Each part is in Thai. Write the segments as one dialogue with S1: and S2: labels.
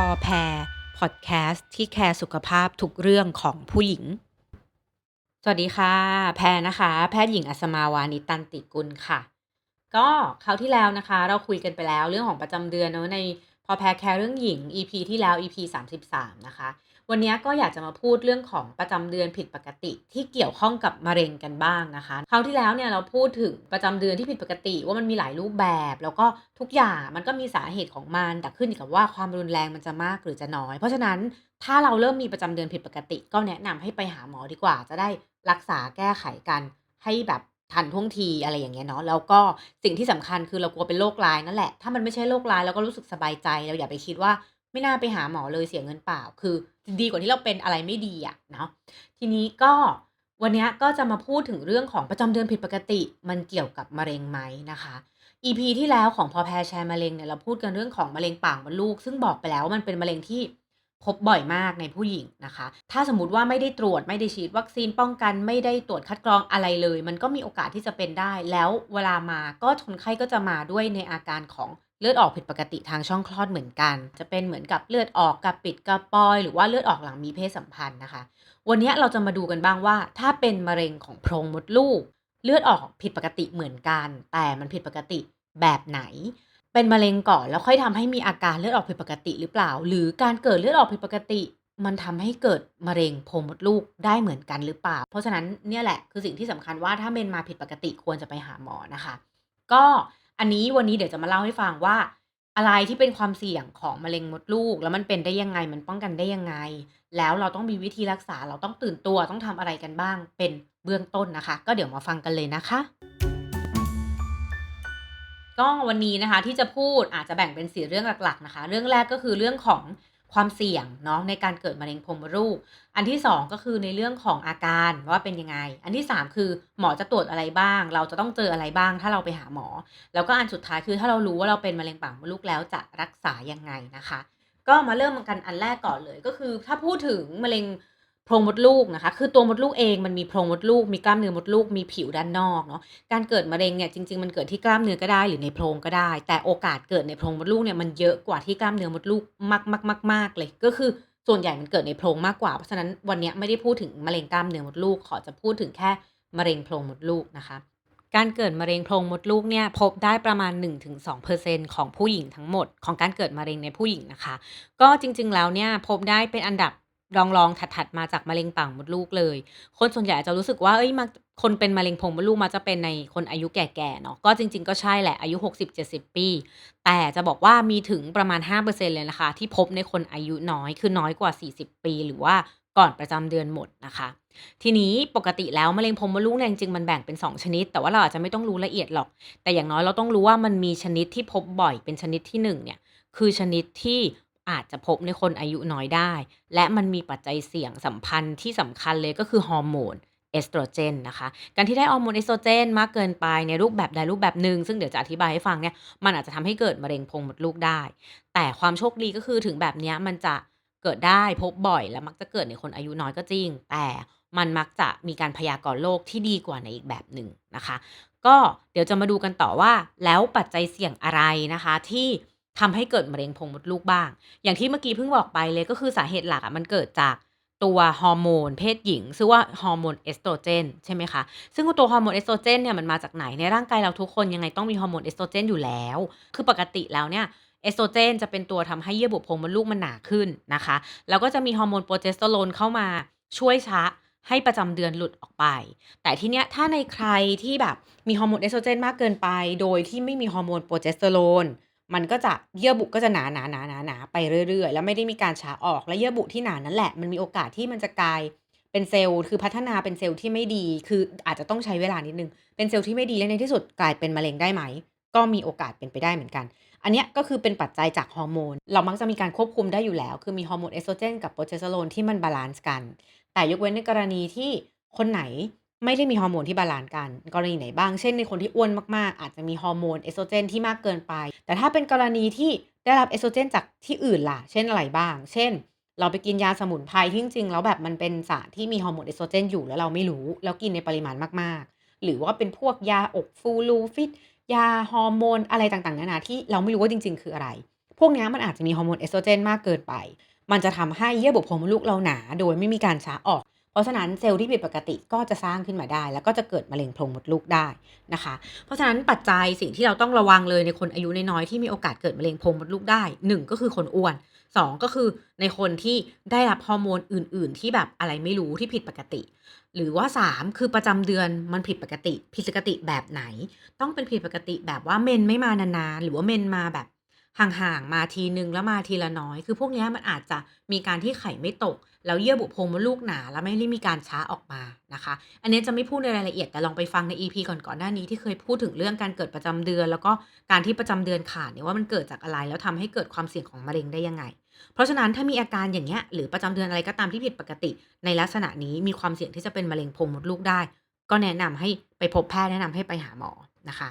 S1: พอแพรพอดแคสต์ที่แคร์สุขภาพทุกเรื่องของผู้หญิง สวัสดีค่ะ แพรนะคะ แพทย์หญิงอัสมาวานิตันติกุลค่ะ ก็คราวที่แล้วนะคะ เราคุยกันไปแล้วเรื่องของประจำเดือนเนาะในพอแพรแคร์เรื่องหญิง EP ที่แล้ว EP 33 นะคะ วันนี้ก็อยากจะมาพูดเรื่องของประจำเดือนผิดปกติ ที่เกี่ยวข้องกับมะเร็งกันบ้างนะคะคราวที่แล้วเนี่ยเราพูดถึงประจำเดือนที่ผิดปกติ ว่ามันมีหลายรูปแบบ แล้วก็ทุกอย่างมันก็มีสาเหตุของมันแต่ขึ้นอยู่กับว่าความรุนแรงมันจะมากหรือจะน้อย เพราะฉะนั้นถ้าเราเริ่มมีประจำเดือนผิดปกติ ก็แนะนำให้ไปหาหมอดีกว่า จะได้รักษาแก้ไขกันให้แบบทันท่วงทีอะไรอย่างเงี้ยเนาะแล้วก็สิ่งที่สำคัญคือเรากลัวเป็นโรคร้ายนั่นแหละถ้ามันไม่ใช่โรคร้ายเราก็รู้สึกสบายใจเราอย่าไปคิดว่า ไม่น่าไปหาหมอเลยเสียเงินเปล่า คือดีกว่าที่เราเป็นอะไรไม่ดีอะเนาะทีนี้ก็วันนี้ก็จะมาพูดถึงเรื่องของประจำเดือนผิดปกติ มันเกี่ยวกับมะเร็งไหมนะคะ EP ที่แล้วของพอแพรแชร์มะเร็งเนี่ยเราพูดกันเรื่องของมะเร็งปากมดลูก ซึ่งบอกไปแล้วว่ามันเป็นมะเร็งที่พบบ่อยมากในผู้หญิงนะคะ ถ้าสมมติว่าไม่ได้ตรวจไม่ได้ฉีดวัคซีนป้องกันไม่ได้ตรวจคัดกรองอะไรเลย มันก็มีโอกาสที่จะเป็นได้ แล้วเวลามาก็คนไข้ก็จะมาด้วยในอาการของ เลือดออกผิดปกติทางช่องคลอดเหมือนกัน จะเป็นเหมือนกับเลือดออกกระปิดกระปอย หรือว่าเลือดออกหลังมีเพศสัมพันธ์นะคะ วันนี้เราจะมาดูกันบ้างว่า ถ้าเป็นมะเร็งของโพรงมดลูก เลือดออกผิดปกติเหมือนกัน แต่มันผิดปกติแบบไหน เป็นมะเร็งก่อนแล้วค่อยทำให้มีอาการเลือดออกผิดปกติหรือเปล่า หรือการเกิดเลือดออกผิดปกติ มันทำให้เกิดมะเร็งโพรงมดลูกได้เหมือนกันหรือเปล่า เพราะฉะนั้นเนี่ยแหละคือสิ่งที่สำคัญว่าถ้าเมนมาผิดปกติควรจะไปหาหมอนะคะ ก็ อันนี้วันนี้เดี๋ยวจะมาเล่าให้ฟังว่า อะไรที่เป็นความเสี่ยงของมะเร็งมดลูก แล้วมันเป็นได้ยังไงมันป้องกันได้ยังไง แล้วเราต้องมีวิธีรักษาเราต้องตื่นตัวต้องทำอะไรกันบ้าง เป็นเบื้องต้นนะคะ ก็เดี๋ยวมาฟังกันเลยนะคะก็วันนี้นะคะที่จะพูดอาจจะแบ่งเป็นสี่เรื่องหลักๆนะคะ เรื่องแรกก็คือเรื่องของ ความเสี่ยงเนาะในการเกิดมะเร็งพรมดลูก อันที่สองก็คือในเรื่องของอาการว่าเป็นยังไง อันที่สามคือหมอจะตรวจอะไรบ้าง เราจะต้องเจออะไรบ้าง ถ้าเราไปหาหมอ แล้วก็อันสุดท้ายคือถ้าเรารู้ว่าเราเป็นมะเร็งปากมดลูกแล้วจะรักษายังไงนะคะ ก็มาเริ่มกันอันแรกก่อนเลยก็คือ ถ้าพูดถึงมะเร็ง โพรงมดลูกนะคะ คือตัวมดลูกเองมันมีโพรงมดลูก มีกล้ามเนื้อมดลูก มีผิวด้านนอกเนาะ การเกิดมะเร็งเนี่ยจริงๆมันเกิดที่กล้ามเนื้อก็ได้หรือในโพรงก็ได้ แต่โอกาสเกิดในโพรงมดลูกเนี่ยมันเยอะกว่าที่กล้ามเนื้อมดลูกมากๆๆๆเลย ก็คือส่วนใหญ่มันเกิดในโพรงมากกว่า เพราะฉะนั้นวันนี้ไม่ได้พูดถึงมะเร็งกล้ามเนื้อมดลูก ขอจะพูดถึงแค่มะเร็งโพรงมดลูกนะคะ การเกิดมะเร็งโพรงมดลูกเนี่ยพบได้ประมาณ 1-2%ของผู้หญิงทั้งหมด ของการเกิดมะเร็งในผู้หญิงนะคะ ก็จริง ๆ แล้วเนี่ยพบได้เป็นอันดับ รองๆถัดๆมาจากมะเร็งปากมดลูกเลย คนส่วนใหญ่จะรู้สึกว่าเอ้ยมักคนเป็นมะเร็งพงมดลูกมักจะเป็นในคนอายุแก่ๆเนาะก็จริง ๆ ก็ใช่แหละอายุ 60-70 ปี แต่จะบอกว่ามีถึงประมาณ 5%เลยนะคะ ที่พบในคนอายุน้อยคือน้อยกว่า 40 ปี หรือว่าก่อนประจำเดือนหมดนะคะ ทีนี้ปกติแล้วมะเร็งพงมดลูกเนี่ยจริงๆมันแบ่งเป็น 2 ชนิด แต่ว่าเราอาจจะไม่ต้องรู้ละเอียดหรอก แต่อย่างน้อยเราต้องรู้ว่ามันมีชนิดที่พบบ่อยเป็นชนิดที่1เนี่ยคือชนิดที่ อาจจะพบในคนอายุน้อยได้ และมันมีปัจจัยเสี่ยงสัมพันธ์ที่สำคัญเลยก็คือฮอร์โมนเอสโตรเจนนะคะ การที่ได้ฮอร์โมนเอสโตรเจนมากเกินไปในรูปแบบใดรูปแบบหนึ่ง ซึ่งเดี๋ยวจะอธิบายให้ฟังเนี่ย มันอาจจะทำให้เกิดมะเร็งโพรงมดลูกได้ แต่ความโชคดีก็คือถึงแบบนี้มันจะเกิดได้พบบ่อย และมักจะเกิดในคนอายุน้อยก็จริง แต่มันมักจะมีการพยากรณ์โรคที่ดีกว่าในอีกแบบหนึ่งนะคะ ก็เดี๋ยวจะมาดูกันต่อว่าแล้วปัจจัยเสี่ยงอะไรนะคะที่ ทำให้เกิดมะเร็งโพรงมดลูกบ้าง อย่างที่เมื่อกี้เพิ่งบอกไปเลยก็คือสาเหตุหลักอะมันเกิดจากตัวฮอร์โมนเพศหญิงชื่อว่าฮอร์โมนเอสโตรเจนใช่ไหมคะ ซึ่งตัวฮอร์โมนเอสโตรเจนเนี่ยมันมาจากไหนในร่างกายเราทุกคนยังไงต้องมีฮอร์โมนเอสโตรเจนอยู่แล้ว คือปกติแล้วเนี่ยเอสโตรเจนจะเป็นตัวทำให้เยื่อบุโพรงมดลูกมันหนาขึ้นนะคะ แล้วก็จะมีฮอร์โมนโปรเจสเตอโรนเข้ามาช่วยช้าให้ประจำเดือนหลุดออกไป แต่ที่เนี้ยถ้าในใครที่แบบมีฮอร์โมนเอสโตรเจนมากเกินไป โดยที่ไม่มีฮอร์โมนโปรเจสเตอโรน มันก็จะเยื่อบุก็จะหนาหนาหนาหนาหนาไปเรื่อย ๆ แล้วไม่ได้มีการช้าออกและเยื่อบุที่หนานั่นแหละ มันมีโอกาสที่มันจะกลายเป็นเซลล์คือพัฒนาเป็นเซลล์ที่ไม่ดี คืออาจจะต้องใช้เวลานิดนึง เป็นเซลล์ที่ไม่ดีและในที่สุดกลายเป็นมะเร็งได้ไหม ก็มีโอกาสเป็นไปได้เหมือนกัน อันนี้ก็คือเป็นปัจจัยจากฮอร์โมน เรามักจะมีการควบคุมได้อยู่แล้ว คือมีฮอร์โมนเอสโตรเจนกับโปรเจสเตอโรนที่มันบาลานซ์กัน แต่ยกเว้นในกรณีที่คนไหน ไม่ได้มีฮอร์โมนที่บาลานซ์กัน กรณีไหนบ้าง เช่นในคนที่อ้วนมากๆ อาจจะมีฮอร์โมนเอสโตรเจนที่มากเกินไป แต่ถ้าเป็นกรณีที่ได้รับเอสโตรเจนจากที่อื่นล่ะ เช่นอะไรบ้าง เช่น เราไปกินยาสมุนไพรที่จริงๆแล้วแบบมันเป็นสารที่มีฮอร์โมนเอสโตรเจนอยู่แล้วเราไม่รู้ แล้วกินในปริมาณมากๆ หรือว่าเป็นพวกยาอบฟูลูฟิตยาฮอร์โมนอะไรต่างๆนานาที่เราไม่รู้ว่าจริง ๆ คืออะไร พวกนี้มันอาจจะมีฮอร์โมนเอสโตรเจนมากเกินไป มันจะทำให้เยื่อบุโพรงมดลูกเราหนา โดยไม่มีการช้าออก เพราะฉะนั้นเซลล์ที่ผิดปกติก็จะสร้างขึ้นมาได้ แล้วก็จะเกิดมะเร็งโพรงมดลูกได้นะคะ เพราะฉะนั้นปัจจัยสิ่งที่เราต้องระวังเลยในคนอายุน้อยๆที่มีโอกาสเกิดมะเร็งโพรงมดลูกได้ 1 ก็คือคนอ้วน 2 ก็คือในคนที่ได้รับฮอร์โมนอื่น ๆ ที่แบบอะไรไม่รู้ที่ผิดปกติ หรือว่า 3 คือประจำเดือนมันผิดปกติ ผิดปกติแบบไหน ต้องเป็นผิดปกติแบบว่าเมนไม่มานานๆหรือว่าเมนมาแบบ ห่างๆมาทีนึงแล้วมาทีละน้อย คือพวกนี้มันอาจจะมีการที่ไข่ไม่ตก แล้วเยื่อบุโพรงมดลูกหนา แล้วไม่ได้มีการช้าออกมานะคะ อันนี้จะไม่พูดในรายละเอียดแต่ลองไปฟังใน EP ก่อนๆหน้านี้ที่เคยพูดถึงเรื่องการเกิดประจำเดือน แล้วก็การที่ประจำเดือนขาดเนี่ยว่ามันเกิดจากอะไรแล้วทำให้เกิดความเสี่ยงของมะเร็งได้ยังไง เพราะฉะนั้นถ้ามีอาการอย่างเงี้ยหรือประจำเดือนอะไรก็ตามที่ผิดปกติ ในลักษณะนี้มีความเสี่ยงที่จะเป็นมะเร็งโพรงมดลูกได้ ก็แนะนำให้ไปพบแพทย์แนะนำให้ไปหาหมอนะคะ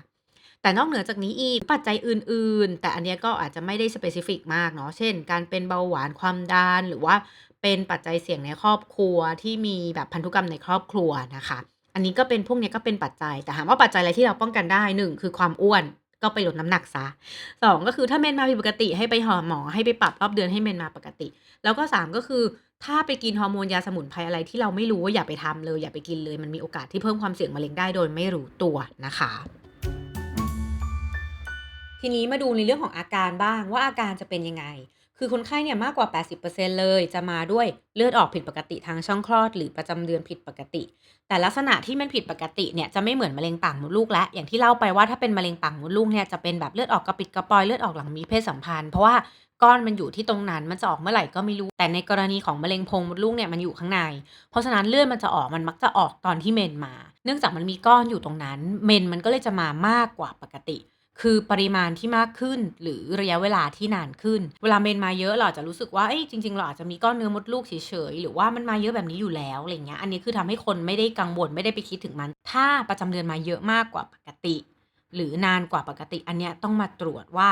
S1: แต่นอกเหนือจากนี้อีกปัจจัยอื่น ๆ แต่อันเนี้ยก็อาจจะไม่ได้สเปซิฟิกมากเนาะ เช่น การเป็นเบาหวานความดันหรือว่าเป็นปัจจัยเสี่ยงในครอบครัวที่มีแบบพันธุกรรมในครอบครัวนะคะ อันนี้ก็เป็นพวกเนี้ยก็เป็นปัจจัย แต่ถามว่าปัจจัยอะไรที่เราป้องกันได้1คือความอ้วนก็ไปลดน้ำหนักซะ2ก็คือถ้าเมนมาผิดปกติให้ไปหาหมอให้ไปปรับรอบเดือนให้เมนมาปกติ แล้วก็3ก็คือถ้าไปกินฮอร์โมนยาสมุนไพรอะไรที่เราไม่รู้อย่าไปทำเลย อย่าไปกินเลยมันมีโอกาสที่เพิ่มความเสี่ยงมะเร็งได้โดยไม่รู้ตัวนะคะ ทีนี้มาดูในเรื่องของอาการบ้างว่าอาการจะเป็นยังไง คือคนไข้เนี่ยมากกว่า 80%เลยจะมาด้วยเลือดออกผิดปกติทางช่องคลอด หรือประจำเดือนผิดปกติ แต่ลักษณะที่มันผิดปกติเนี่ยจะไม่เหมือนมะเร็งปากมดลูกแล้วอย่างที่เล่าไปว่าถ้าเป็นมะเร็งปากมดลูกเนี่ยจะเป็นแบบเลือดออกกระปิดกระปอยเลือดออกหลังมีเพศสัมพันธ์เพราะว่าก้อนมันอยู่ที่ตรงนั้นมันจะออกเมื่อไหร่ก็ไม่รู้ แต่ในกรณีของมะเร็งโพรงมดลูกเนี่ยมันอยู่ข้างใน เพราะฉะนั้นเลือดมันจะออกมันมักจะออกตอนที่เมนมา เนื่องจากมันมีก้อนอยู่ตรงนั้น เมนมันก็เลยจะมามากกว่าปกติ คือปริมาณที่มากขึ้น หรือระยะเวลาที่นานขึ้น เวลาเมนมาเยอะเราอจะรู้สึกว่าเอ้ยจริงๆเราอาจจะมีก้อนเนื้อมดลูกเฉยๆหรือว่ามันมาเยอะแบบนี้อยู่แล้วอะไรเงี้ยอันนี้คือทำให้คนไม่ได้กังวลไม่ได้ไปคิดถึงมัน ถ้าประจำเดือนมาเยอะมากกว่าปกติ หรือนานกว่าปกติ อันเนี้ยต้องมาตรวจว่า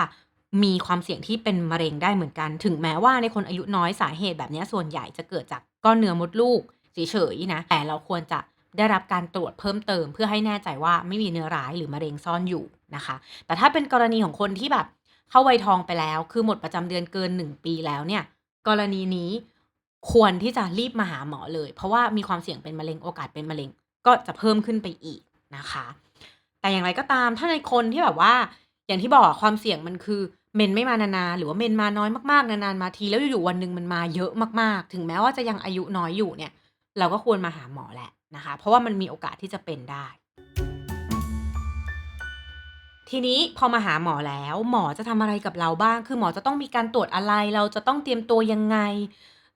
S1: มีความเสี่ยงที่เป็นมะเร็งได้เหมือนกัน ถึงแม้ว่าในคนอายุน้อยสาเหตุแบบนี้ส่วนใหญ่จะเกิดจากก้อนเนื้อมดลูกเฉยๆนะ แต่เราควรจะ ได้รับการตรวจเพิ่มเติม เพื่อให้แน่ใจว่าไม่มีเนื้อร้ายหรือมะเร็งซ่อนอยู่นะคะ แต่ถ้าเป็นกรณีของคนที่แบบเข้าวัยทองไปแล้ว คือหมดประจำเดือนเกิน 1 ปีแล้วเนี่ย กรณีนี้ควรที่จะรีบมาหาหมอเลย เพราะว่ามีความเสี่ยงเป็นมะเร็งโอกาสเป็นมะเร็ง ก็จะเพิ่มขึ้นไปอีกนะคะ แต่อย่างไรก็ตามถ้าในคนที่แบบว่า อย่างที่บอกความเสี่ยงมันคือเมนไม่มานานๆหรือว่าเมนมาน้อยมากๆนานๆมาทีแล้วอยู่ๆวันหนึ่งมันมาเยอะมากๆ ถึงแม้ว่าจะยังอายุน้อยอยู่เนี่ย เราก็ควรมาหาหมอแหละ นะคะ เพราะว่ามันมีโอกาสที่จะเป็นได้ ทีนี้พอมาหาหมอแล้ว หมอจะทำอะไรกับเราบ้าง คือหมอจะต้องมีการตรวจอะไร เราจะต้องเตรียมตัวยังไง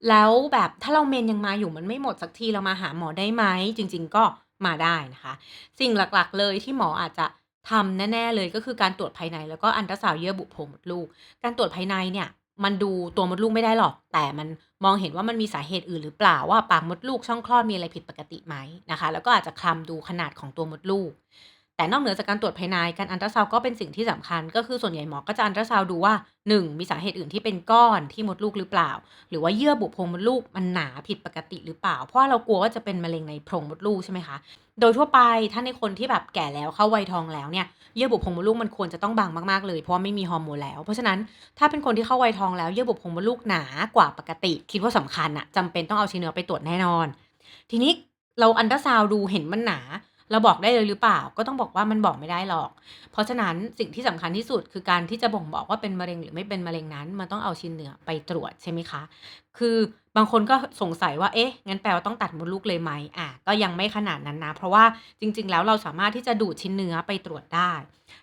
S1: แล้วแบบถ้าเราเมนยังมาอยู่มันไม่หมดสักทีเรามาหาหมอได้ไหม จริง ๆ ก็มาได้นะคะ สิ่งหลักๆ เลยที่หมออาจจะทำแน่ ๆ เลยก็คือการตรวจภายในแล้วก็อัลตราซาวเยื่อบุโพรงมดลูก การตรวจภายในเนี่ย มันดูตัวมดลูกไม่ได้หรอก แต่มันมองเห็นว่ามันมีสาเหตุอื่นหรือเปล่าว่าปากมดลูกช่องคลอดมีอะไรผิดปกติไหมนะคะ แล้วก็อาจจะคลำดูขนาดของตัวมดลูก แต่นอกเหนือจากการตรวจภายในการอัลตราซาวด์ก็เป็นสิ่งที่สำคัญ ก็คือส่วนใหญ่หมอก็จะอัลตราซาวด์ดูว่า 1 มีสาเหตุอื่นที่เป็นก้อนที่มดลูกหรือเปล่า หรือว่าเยื่อบุโพรงมดลูกมันหนาผิดปกติหรือเปล่า เพราะเรากลัวว่าจะเป็นมะเร็งในโพรงมดลูกใช่ไหมคะโดยทั่วไปถ้าในคนที่แบบแก่แล้วเข้าวัยทองแล้วเนี่ยเยื่อบุโพรงมดลูกมันควรจะต้องบางมากๆเลยเพราะไม่มีฮอร์โมนแล้ว เพราะฉะนั้นถ้าเป็นคนที่เข้าวัยทองแล้วเยื่อบุโพรงมดลูกหนากว่าปกติ คิดว่าสำคัญอะจำเป็นต้องเอาชิ้นเนื้อไปตรวจแน่นอน ทีนี้เราอัลตราซาวด์ดูเห็นมันหนา เราบอกได้เลยหรือเปล่า ก็ต้องบอกว่ามันบอกไม่ได้หรอก เพราะฉะนั้นสิ่งที่สำคัญที่สุดคือการที่จะบ่งบอกว่าเป็นมะเร็งหรือไม่เป็นมะเร็งนั้น มันต้องเอาชิ้นเนื้อไปตรวจใช่ไหมคะ คือบางคนก็สงสัยว่า เอ๊ะ งั้นแปลว่าต้องตัดมดลูกเลยไหมอะ ก็ยังไม่ขนาดนั้นนะ เพราะว่าจริง ๆ แล้วเราสามารถที่จะดูดชิ้นเนื้อไปตรวจได้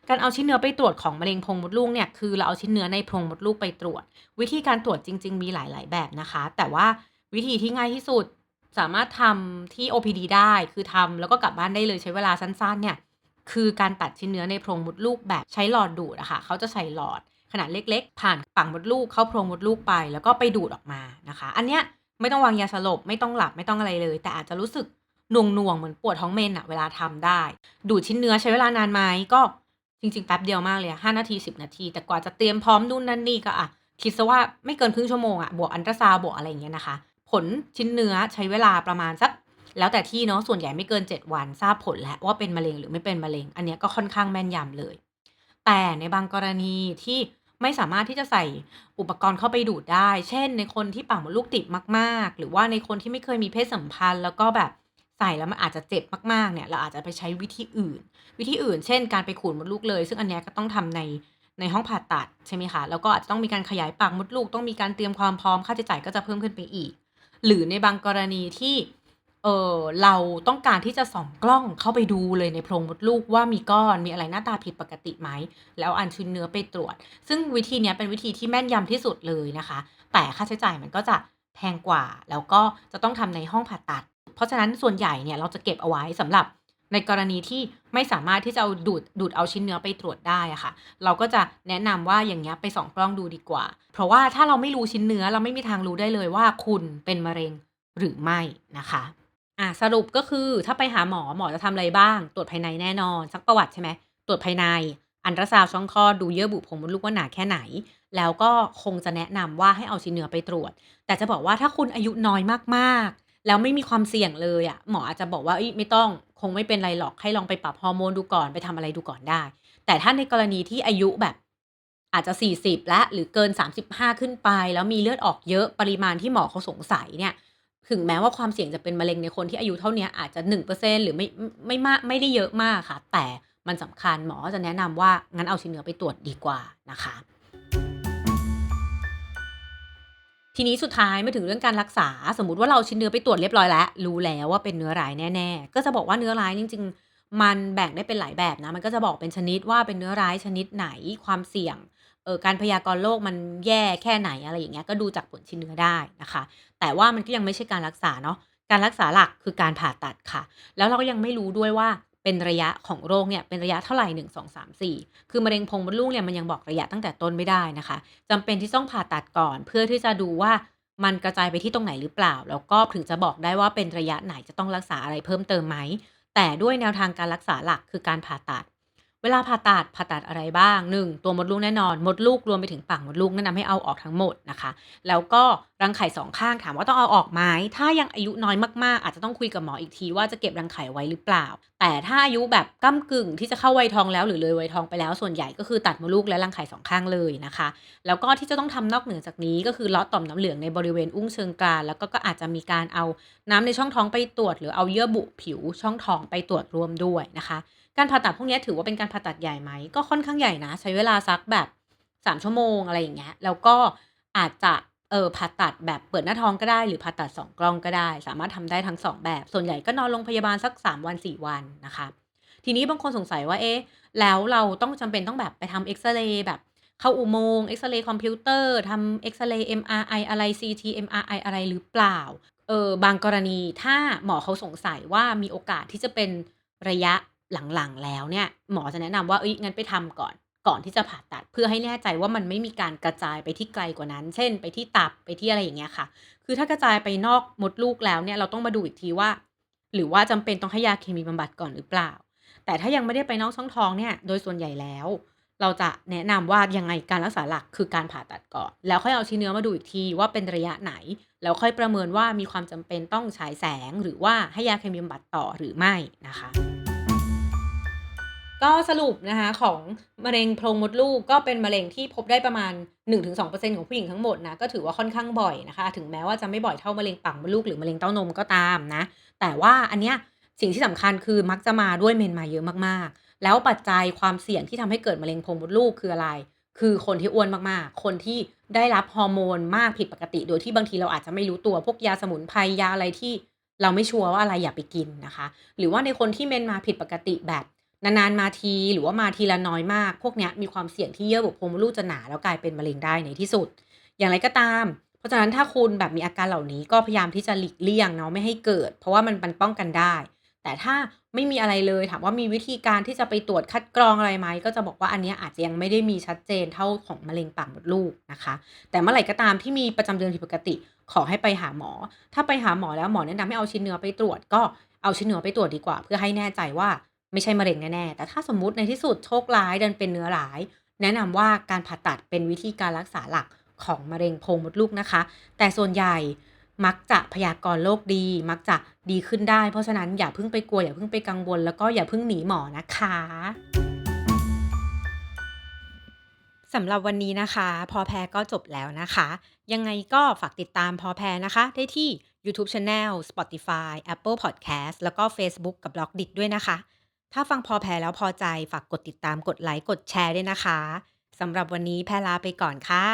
S1: การเอาชิ้นเนื้อไปตรวจของมะเร็งโพรงมดลูกเนี่ย คือเราเอาชิ้นเนื้อในโพรงมดลูกไปตรวจ วิธีการตรวจจริง ๆ มีหลาย ๆ แบบนะคะ แต่ว่าวิธีที่ง่ายที่สุด สามารถทำที่ OPD ได้ คือทำแล้วก็กลับบ้านได้เลยใช้เวลาสั้นๆเนี่ย คือการตัดชิ้นเนื้อในโพรงมดลูกแบบใช้หลอดดูดอะค่ะเขาจะใส่หลอดขนาดเล็ก ๆ ผ่านปากมดลูกเข้าโพรงมดลูกไป แล้วก็ไปดูดออกมานะคะ อันเนี้ยไม่ต้องวางยาสลบไม่ต้องหลับไม่ต้องอะไรเลย แต่อาจจะรู้สึกหน่วงๆเหมือนปวดท้องเมนอะเวลาทำได้ ดูดชิ้นเนื้อใช้เวลานานไหมก็จริงๆแป๊บเดียวมากเลยอะ5นาที10นาที แต่กว่าจะเตรียมพร้อมนู่นนั่นนี่ก็อะคิดเสียว่าไม่เกินครึ่งชั่วโมงอะบวกอัลตราซาวบวกอะไรอย่างเงี้ยนะคะ ผลชิ้นเนื้อใช้เวลาประมาณสัก แล้วแต่ที่เนาะส่วนใหญ่ไม่เกิน 7 วันทราบผลแล้วว่าเป็นมะเร็งหรือไม่เป็นมะเร็ง อันนี้ก็ค่อนข้างแม่นยำเลย แต่ในบางกรณีที่ไม่สามารถที่จะใส่อุปกรณ์เข้าไปดูดได้ เช่น ในคนที่ปากมดลูกติดมากๆ หรือว่าในคนที่ไม่เคยมีเพศสัมพันธ์ แล้วก็แบบใส่แล้วมันอาจจะเจ็บมากๆ เนี่ย เราอาจจะไปใช้วิธีอื่น วิธีอื่น เช่น การไปขูดมดลูกเลย ซึ่งอันนี้ก็ต้องทำในในห้องผ่าตัดใช่ไหมคะ แล้วก็อาจจะต้องมีการขยายปากมดลูก ต้องมีการเตรียมความพร้อม ค่าใช้จ่ายก็จะเพิ่มขึ้นไปอีก หรือในบางกรณีที่เออเราต้องการที่จะส่องกล้องเข้าไปดูเลยในโพรงมดลูกว่ามีก้อนมีอะไรหน้าตาผิดปกติไหม แล้วอันชุนเนื้อไปตรวจ ซึ่งวิธีนี้เป็นวิธีที่แม่นยำที่สุดเลยนะคะ แต่ค่าใช้จ่ายมันก็จะแพงกว่า แล้วก็จะต้องทำในห้องผ่าตัด เพราะฉะนั้นส่วนใหญ่เนี่ยเราจะเก็บเอาไว้สำหรับ ในกรณีที่ไม่สามารถที่จะเอาดูดดูดเอาชิ้นเนื้อไปตรวจได้อะค่ะ เราก็จะแนะนำว่าอย่างเงี้ยไปส่องกล้องดูดีกว่า เพราะว่าถ้าเราไม่รู้ชิ้นเนื้อเราไม่มีทางรู้ได้เลยว่าคุณเป็นมะเร็งหรือไม่นะคะอ่าสรุปก็คือถ้าไปหาหมอหมอจะทำอะไรบ้าง ตรวจภายในแน่นอนซักประวัติใช่ไหมตรวจภายใน อัลตราซาวด์ช่องคลอดดูเยื่อบุโพรงมดลูกว่าหนาแค่ไหน แล้วก็คงจะแนะนำว่าให้เอาชิ้นเนื้อไปตรวจ แต่จะบอกว่าถ้าคุณอายุน้อยมากๆ แล้วไม่มีความเสี่ยงเลยอะหมออาจจะบอกว่าไม่ต้อง คงไม่เป็นไรหรอกให้ลองไปปรับฮอร์โมนดูก่อนไปทำอะไรดูก่อนได้ แต่ถ้าในกรณีที่อายุแบบอาจจะ 40 แล้วหรือเกิน 35 ขึ้นไป แล้วมีเลือดออกเยอะปริมาณที่หมอเขาสงสัยเนี่ยถึงแม้ว่าความเสี่ยงจะเป็นมะเร็งในคนที่อายุเท่านี้อาจจะ 1%หรือไม่ไม่มากไม่ได้เยอะมากค่ะ แต่มันสำคัญหมอจะแนะนำว่างั้นเอาชิ้นเนื้อไปตรวจดีกว่านะคะ ทีนี้สุดท้ายมาถึงเรื่องการรักษา สมมติว่าเราชิ้นเนื้อไปตรวจเรียบร้อยแล้ว รู้แล้วว่าเป็นเนื้อร้ายแน่ ๆ ก็จะบอกว่าเนื้อร้ายจริง ๆ มันแบ่งได้เป็นหลายแบบนะ มันก็จะบอกเป็นชนิดว่าเป็นเนื้อร้ายชนิดไหนความเสี่ยงเอ่อการพยากรณ์โรคมันแย่แค่ไหนอะไรอย่างเงี้ยก็ดูจากผลชิ้นเนื้อได้นะคะ แต่ว่ามันก็ยังไม่ใช่การรักษาเนาะการรักษาหลักคือการผ่าตัดค่ะ แล้วเราก็ยังไม่รู้ด้วยว่า เป็นระยะของโรคเนี่ยเป็นระยะเท่าไร1 2 3 4 คือมะเร็งโพรงมดลูกเนี่ยมันยังบอกระยะตั้งแต่ต้นไม่ได้นะคะจำเป็นที่ต้องผ่าตัดก่อน เพื่อที่จะดูว่ามันกระจายไปที่ตรงไหนหรือเปล่า แล้วก็ถึงจะบอกได้ว่าเป็นระยะไหนจะต้องรักษาอะไรเพิ่มเติมไหมแต่ด้วยแนวทางการรักษาหลักคือการผ่าตัด เวลาผ่าตัดผ่าตัดอะไรบ้าง 1 ตัวมดลูกแน่นอน มดลูกรวมไปถึงปากมดลูกแนะนำให้เอาออกทั้งหมดนะคะ แล้วก็รังไข่2ข้างถามว่าต้องเอาออกไหมถ้ายังอายุน้อยมากๆ อาจจะต้องคุยกับหมออีกทีว่าจะเก็บรังไข่ไว้หรือเปล่า แต่ถ้าอายุแบบก้ำกึ่งที่จะเข้าวัยทองแล้วหรือเลยวัยทองไปแล้วส่วนใหญ่ก็คือตัดมดลูกและรังไข่2ข้างเลยนะคะ แล้วก็ที่จะต้องทำนอกเหนือจากนี้ก็คือเลาะต่อมน้ำเหลืองในบริเวณอุ้งเชิงกรานแล้วก็ก็อาจจะมีการเอาน้ำในช่องท้องไปตรวจ หรือเอาเยื่อบุผิวช่องท้องไปตรวจรวมด้วยนะคะ การผ่าตัดพวกนี้ถือว่าเป็นการผ่าตัดใหญ่ไหม ก็ค่อนข้างใหญ่นะ ใช้เวลาสักแบบ3ชั่วโมงอะไรอย่างเงี้ย แล้วก็อาจจะเออผ่าตัดแบบเปิดหน้าท้องก็ได้ หรือผ่าตัด 2 กล้องก็ได้ สามารถทำได้ทั้ง 2 แบบ ส่วนใหญ่ก็นอนโรงพยาบาลสัก 3 วัน 4 วันนะคะ ทีนี้บางคนสงสัยว่าเอ๊ะแล้วเราต้องจำเป็นต้องแบบไปทำเอ็กซเรย์แบบเข้าอุโมงค์เอ็กซเรย์คอมพิวเตอร์ทำเอ็กซเรย์ MRI อะไร CT MRI อะไรหรือเปล่าเออบางกรณีถ้าหมอเขาสงสัยว่ามีโอกาสที่จะเป็นระยะ หลังๆ แล้วเนี่ยหมอจะแนะนำว่าเฮ้ยงั้นไปทำก่อนก่อนที่จะผ่าตัดเพื่อให้แน่ใจว่ามันไม่มีการกระจายไปที่ไกลกว่านั้น เช่น ไปที่ตับไปที่อะไรอย่างเงี้ยค่ะ คือถ้ากระจายไปนอกมดลูกแล้วเนี่ยเราต้องมาดูอีกทีว่า หรือว่าจำเป็นต้องให้ยาเคมีบำบัดก่อนหรือเปล่า แต่ถ้ายังไม่ได้ไปนอกช่องท้องเนี่ยโดยส่วนใหญ่แล้ว เราจะแนะนำว่ายังไงการรักษาหลักคือการผ่าตัดก่อน แล้วค่อยเอาชิ้นเนื้อมาดูอีกทีว่าเป็นระยะไหน แล้วค่อยประเมินว่ามีความจำเป็นต้องฉายแสง หรือว่าให้ยาเคมีบำบัดต่อหรือไม่นะคะ ก็สรุปนะคะของมะเร็งโพรงมดลูกก็เป็นมะเร็งที่พบได้ประมาณ 1-2%ของผู้หญิงทั้งหมดนะก็ถือว่าค่อนข้างบ่อยนะคะ ถึงแม้ว่าจะไม่บ่อยเท่ามะเร็งปากมดลูกหรือมะเร็งเต้านมก็ตามนะ แต่ว่าอันเนี้ยสิ่งที่สำคัญคือมักจะมาด้วยเมนมาเยอะมากๆ แล้วปัจจัยความเสี่ยงที่ทำให้เกิดมะเร็งโพรงมดลูกคืออะไร คือคนที่อ้วนมากๆ คนที่ได้รับฮอร์โมนมากผิดปกติ โดยที่บางทีเราอาจจะไม่รู้ตัวพวกยาสมุนไพรยาอะไรที่เราไม่ชัวร์ว่าอะไรอย่าไปกินนะคะ หรือว่าในคนที่เมนมาผิดปกติแบบ นานๆมาทีหรือว่ามาทีละน้อยมาก พวกนี้มีความเสี่ยงที่เยื่อบุโพรงมดลูกจะหนาแล้วกลายเป็นมะเร็งได้ในที่สุด อย่างไรก็ตาม เพราะฉะนั้นถ้าคุณแบบมีอาการเหล่านี้ก็พยายามที่จะหลีกเลี่ยงเนาะไม่ให้เกิด เพราะว่ามันมันป้องกันได้ แต่ถ้าไม่มีอะไรเลยถามว่ามีวิธีการที่จะไปตรวจคัดกรองอะไรไหมก็จะบอกว่าอันนี้อาจจะยังไม่ได้มีชัดเจนเท่าของมะเร็งปากมดลูกนะคะ แต่เมื่อไหร่ก็ตามที่มีประจำเดือนผิดปกติ ขอให้ไปหาหมอ ถ้าไปหาหมอแล้วหมอแนะนำให้เอาชิ้นเนื้อไปตรวจก็เอาชิ้นเนื้อไปตรวจดีกว่า เพื่อให้แน่ใจว่า ไม่ใช่มะเร็งแน่ๆ แต่ถ้าสมมุติในที่สุดโชคร้ายดันเป็นเนื้อร้าย แนะนำว่าการผ่าตัดเป็นวิธีการรักษาหลักของมะเร็งโพรงมดลูกนะคะ แต่ส่วนใหญ่มักจะพยากรณ์โรคดี มักจะดีขึ้นได้ เพราะฉะนั้นอย่าเพิ่งไปกลัว อย่าเพิ่งไปกังวล แล้วก็อย่าเพิ่งหนีหมอนะคะสำหรับวันนี้นะคะ พอแพรก็จบแล้วนะคะ ยังไงก็ฝากติดตามพอแพรนะคะ ได้ที่ YouTube Channel Spotify Apple Podcast แล้วก็ Facebook กับ b l o g d i t ด้วยนะคะ ถ้าฟังพอแพ้แล้วพอใจฝากกดติดตามกดไลค์กดแชร์ด้วยนะคะสำหรับวันนี้แพรลาไปก่อนค่ะ